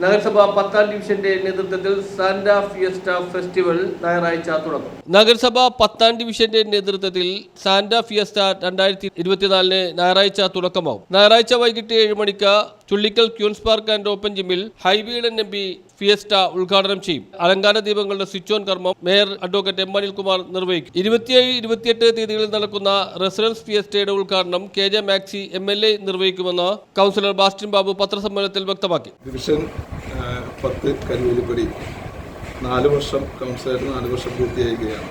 നഗരസഭ പത്താം ഡിവിഷന്റെ നേതൃത്വത്തിൽ സാന്റ ഫിയസ്റ്റ ഫെസ്റ്റിവൽ ഞായറാഴ്ച തുടങ്ങും. നഗരസഭ പത്താം ഡിവിഷന്റെ നേതൃത്വത്തിൽ സാന്റ ഫിയസ്റ്റ രണ്ടായിരത്തി ഇരുപത്തിനാലിന് ഞായറാഴ്ച തുടക്കമാവും ഞായറാഴ്ച വൈകിട്ട് ഏഴ് മണിക്ക് Chullikkal queens park and open ജിമ്മിൽ ഹൈബീഡൻ എം പി ഫിയസ്റ്റ ഉദ്ഘാടനം ചെയ്യും. അലങ്കാര ദീപങ്ങളുടെ സ്വിച്ച് ഓൺ കർമ്മം മേയർ അഡ്വക്കേറ്റ് എം അനിൽകുമാർ നിർവഹിക്കും. ഇരുപത്തിയേഴ് ഇരുപത്തിയെട്ട് തീയതികളിൽ നടക്കുന്ന റെസിഡൻസ് ഫിയസ്റ്റയുടെ ഉദ്ഘാടനം K J Maxi M L A നിർവഹിക്കുമെന്ന് councillor Bastin Babu പത്രസമ്മേളനത്തിൽ വ്യക്തമാക്കി. ഡിവിഷൻ പത്ത് കരുവേലിപ്പടി നാല് വർഷം കൗൺസിലായിട്ട് നാല് വർഷം പൂർത്തിയായിരിക്കുകയാണ്.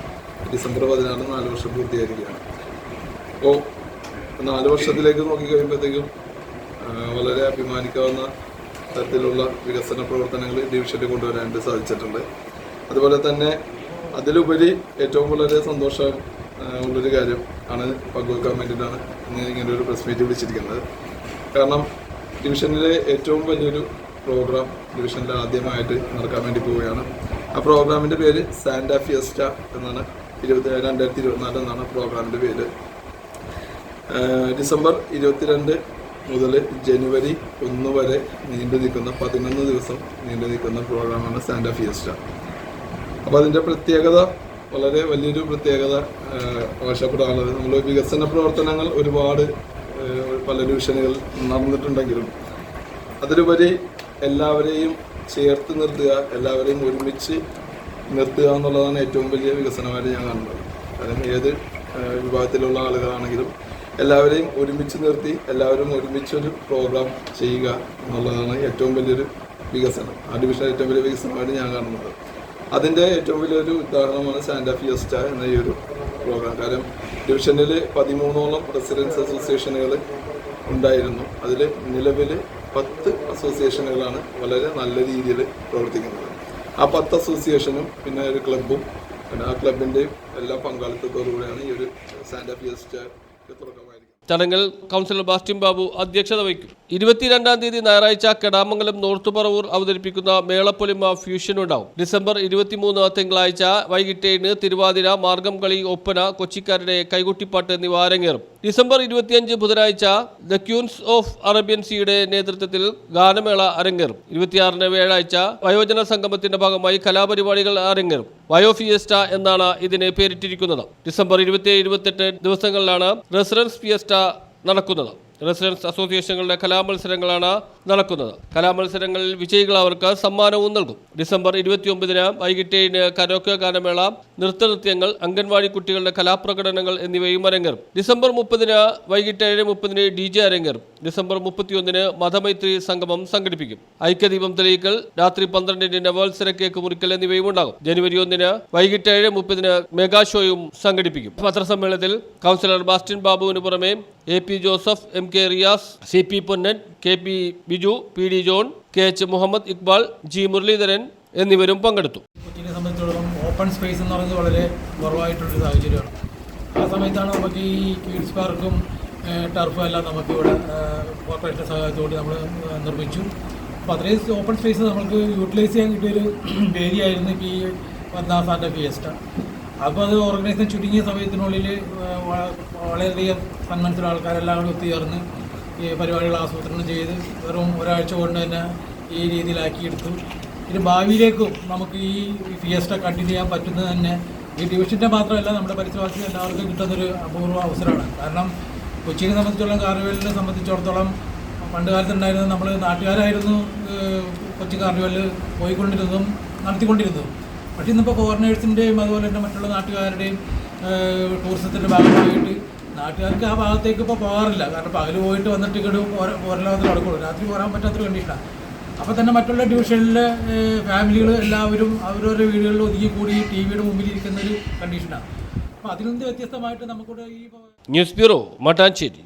ഡിസംബർ പതിനാറ് നാല് വർഷം പൂർത്തിയായിരിക്കുകയാണ്. അപ്പോൾ നാല് വർഷത്തിലേക്ക് നോക്കിക്കഴിയുമ്പോഴത്തേക്കും വളരെ അഭിമാനിക്കാവുന്ന തരത്തിലുള്ള വികസന പ്രവർത്തനങ്ങൾ ഡിവിഷനിൽ കൊണ്ടുവരാനായിട്ട് സാധിച്ചിട്ടുണ്ട്. അതുപോലെ തന്നെ അതിലുപരി ഏറ്റവും വളരെ സന്തോഷം ഉള്ളൊരു കാര്യം ആണ് പങ്കുവെക്കാൻ വേണ്ടിയിട്ടാണ് ഇന്ന് ഇങ്ങനെ ഒരു പ്രസ് മീറ്റ് വിളിച്ചിരിക്കുന്നത്. കാരണം ഡിവിഷനിലെ ഏറ്റവും വലിയൊരു പ്രോഗ്രാം ഡിവിഷനിൽ ആദ്യമായിട്ട് നടക്കാൻ വേണ്ടി പോവുകയാണ്. ആ പ്രോഗ്രാമിന്റെ പേര് സാന്റ ഫിയസ്റ്റ എന്നാണ്. ഇരുപത്തി രണ്ടായിരത്തി ഇരുപത്തിനാല് എന്നാണ് പ്രോഗ്രാമിന്റെ പേര്. ഡിസംബർ ഇരുപത്തിരണ്ട് മുതൽ ജനുവരി ഒന്ന് വരെ നീണ്ടു നിൽക്കുന്ന പതിനൊന്ന് ദിവസം നീണ്ടു നിൽക്കുന്ന പ്രോഗ്രാമാണ് സാന്റ ഫിയസ്റ്റ. അപ്പോൾ അതിന്റെ പ്രത്യേകത വളരെ വലിയൊരു പ്രത്യേകത ആവശ്യപ്പെടാനുള്ളത്. നമ്മൾ വികസന പ്രവർത്തനങ്ങൾ ഒരുപാട് പല ഡിവിഷനുകൾ നടന്നിട്ടുണ്ടെങ്കിലും അതിലുപരി എല്ലാവരെയും ചേർത്ത് നിർത്തുക എല്ലാവരെയും ഒരുമിച്ച് നിർത്തുക എന്നുള്ളതാണ് ഏറ്റവും വലിയ വികസനമായിട്ട് ഞാൻ കാണുന്നത്. കാരണം ഏത് വിഭാഗത്തിലുള്ള ആളുകളാണെങ്കിലും എല്ലാവരെയും ഒരുമിച്ച് നിർത്തി എല്ലാവരും ഒരുമിച്ചൊരു പ്രോഗ്രാം ചെയ്യുക എന്നുള്ളതാണ് ഏറ്റവും വലിയൊരു വികസനം. ആർട്ടിഫിഷ്യൽ ഏറ്റവും വലിയ വികസനമായിട്ട് ഞാൻ കാണുന്നത്. അതിന്റെ ഏറ്റവും വലിയൊരു ഉദാഹരണമാണ് സാന്റ ഫിയസ്റ്റ എന്ന ഈ ഒരു പ്രോഗ്രാം കാരണം ഡിവിഷനിൽ പതിമൂന്നോളം റെസിഡൻസ് അസോസിയേഷനുകൾ ഉണ്ടായിരുന്നു. അതിൽ നിലവിൽ പത്ത് അസോസിയേഷനുകളാണ് വളരെ നല്ല രീതിയിൽ പ്രവർത്തിക്കുന്നത്. ആ പത്ത് അസോസിയേഷനും പിന്നെ ഒരു ക്ലബും പിന്നെ ആ ക്ലബിന്റെയും എല്ലാ പങ്കാളിത്തത്തോടു കൂടിയാണ് ഈ ഒരു സാൻഡ് ഫിയസ്റ്റ തുടക്കമായിരിക്കുന്നത് ചടങ്ങിൽ കൗൺസിലർ ബാസ്റ്റിൻ ബാബു അധ്യക്ഷത വഹിക്കും. ഇരുപത്തിരണ്ടാം തീയതി ഞായറാഴ്ച കെടാമംഗലം നോർത്ത് പറവൂർ അവതരിപ്പിക്കുന്ന മേളപ്പൊലിമ ഫ്യൂഷൻ ഉണ്ടാവും. ഡിസംബർ ഇരുപത്തിമൂന്ന് തിങ്കളാഴ്ച വൈകിട്ട് ഏഴിന് തിരുവാതിര മാർഗം കളി ഒപ്പന കൊച്ചിക്കാരുടെ കൈകൊട്ടിപ്പാട്ട് എന്നിവ അരങ്ങേറും. ഡിസംബർ ഇരുപത്തിയഞ്ച് ബുധനാഴ്ച ദ ക്യൂൻസ് ഓഫ് അറേബ്യൻ സിയുടെ നേതൃത്വത്തിൽ ഗാനമേള അരങ്ങേറും. ഇരുപത്തിയാറിന് വ്യാഴാഴ്ച വയോജന സംഗമത്തിന്റെ ഭാഗമായി കലാപരിപാടികൾ അരങ്ങേറും. വയോഫിയസ്റ്റ എന്നാണ് ഇതിന് പേരിട്ടിരിക്കുന്നത്. ഡിസംബർ ഇരുപത്തിയേഴ് ഇരുപത്തെട്ട് ദിവസങ്ങളിലാണ് റെസിഡൻസ് ഫിയസ്റ്റ നടക്കുന്നത്. റെസിഡൻസ് അസോസിയേഷനുകളുടെ കലാമത്സരങ്ങളാണ് നടക്കുന്നത്. കലാമത്സരങ്ങളിൽ വിജയികൾ അവർക്ക് സമ്മാനവും നൽകും. ഡിസംബർ ഇരുപത്തിയൊമ്പതിന് വൈകിട്ട് ഏഴിന് കരോക്കെ ഗാനമേള നൃത്തനൃത്യങ്ങൾ അംഗൻവാടി കുട്ടികളുടെ കലാപ്രകടനങ്ങൾ എന്നിവയും അരങ്ങേറും. ഡിസംബർ മുപ്പതിന് വൈകിട്ട് ഏഴ് മുപ്പതിന് ഡി ജെ അരങ്ങേറും. ഡിസംബർ മുപ്പത്തിയൊന്നിന് മതമൈത്രി സംഗമം സംഘടിപ്പിക്കും. ഐക്യദീപം തെളിയിക്കൽ രാത്രി പന്ത്രണ്ടിന് നവോത്സര കേക്ക് മുറിക്കൽ എന്നിവയും ഉണ്ടാകും. ജനുവരി ഒന്നിന് വൈകിട്ട് ഏഴ് മുപ്പതിന് മെഗാ ഷോയും സംഘടിപ്പിക്കും. പത്രസമ്മേളനത്തിൽ കൗൺസിലർ ബാസ്റ്റിൻ ബാബുവിന് പുറമെ A P Joseph M K Riyas C P Ponnan K P Biju P D John K H Muhammad Iqbal G Muraleedharan എന്നിവരും പങ്കെടുത്തു. കൊച്ചിനെ സംബന്ധിച്ചിടത്തോളം ഓപ്പൺ സ്പേസ് എന്ന് പറയുന്നത് വളരെ കുറവായിട്ടുള്ളൊരു സാഹചര്യമാണ്. ആ സമയത്താണ് നമുക്ക് ഈ കിഡ്സ് പാർക്കും ടർഫും എല്ലാം നമുക്ക് ഇവിടെ കോർപ്പറേഷൻ സഹായത്തോടെ നമ്മൾ നിർമ്മിച്ചു. അപ്പോൾ അത്രയും ഓപ്പൺ സ്പേസ് നമുക്ക് യൂട്ടിലൈസ് ചെയ്യാൻ കിട്ടിയൊരു വേദിയായിരുന്നു ഇപ്പോൾ ഈ പത്താം സാറിന്റെ ഫിയസ്റ്റ അപ്പോൾ അത് ഓർഗനൈസേഷൻ ചുരുങ്ങിയ സമയത്തിനുള്ളിൽ വളരെയധികം സന്മനസ്സിലുള്ള ആൾക്കാരെല്ലാം കൂടി ഒത്തുചേർന്ന് ഈ പരിപാടികൾ ആസൂത്രണം ചെയ്ത് വെറും ഒരാഴ്ച കൊണ്ട് തന്നെ ഈ രീതിയിലാക്കിയെടുത്തു. ഇനി ഭാവിയിലേക്കും നമുക്ക് ഈ ഫിയസ്റ്റ കണ്ടിന്യൂ ചെയ്യാൻ പറ്റുന്നത് തന്നെ ഈ ഡിവിഷന്റെ മാത്രമല്ല നമ്മുടെ പരിസരവാസികൾ എല്ലാവർക്കും കിട്ടുന്നൊരു അപൂർവ അവസരമാണ്. കാരണം കൊച്ചിയെ സംബന്ധിച്ചിടത്തോളം കാർണിവലിനെ സംബന്ധിച്ചിടത്തോളം പണ്ട് കാലത്തുണ്ടായിരുന്നത് നമ്മൾ നാട്ടുകാരായിരുന്നു കൊച്ചി കാർണിവലിൽ പോയിക്കൊണ്ടിരുന്നതും നടത്തിക്കൊണ്ടിരുന്നതും. പക്ഷേ ഇന്നിപ്പോൾ ഫോറിനേഴ്സിന്റെയും അതുപോലെ തന്നെ മറ്റുള്ള നാട്ടുകാരുടെയും ടൂറിസത്തിന്റെ ഭാഗമായിട്ട് നാട്ടുകാർക്ക് ആ ഭാഗത്തേക്ക് ഇപ്പോൾ പോകാറില്ല. കാരണം പകൽ പോയിട്ട് വന്നിട്ട് ഇങ്ങോട്ട് പോരലാമത്തിൽ നടക്കുള്ളൂ. രാത്രി പോരാൻ പറ്റാത്തൊരു കണ്ടീഷനാണ് അപ്പോൾ തന്നെ മറ്റുള്ള ട്യൂഷനിലെ ഫാമിലികൾ എല്ലാവരും അവരവരുടെ വീടുകളിൽ ഒതുങ്ങി കൂടി ടി വിയുടെ മുമ്പിൽ ഇരിക്കുന്ന ഒരു കണ്ടീഷനാണ് അപ്പോൾ അതിൽ നിന്ന് വ്യത്യസ്തമായിട്ട് നമുക്കിവിടെ ഈ ന്യൂസ് ബ്യൂറോ മട്ടാഞ്ചേരി.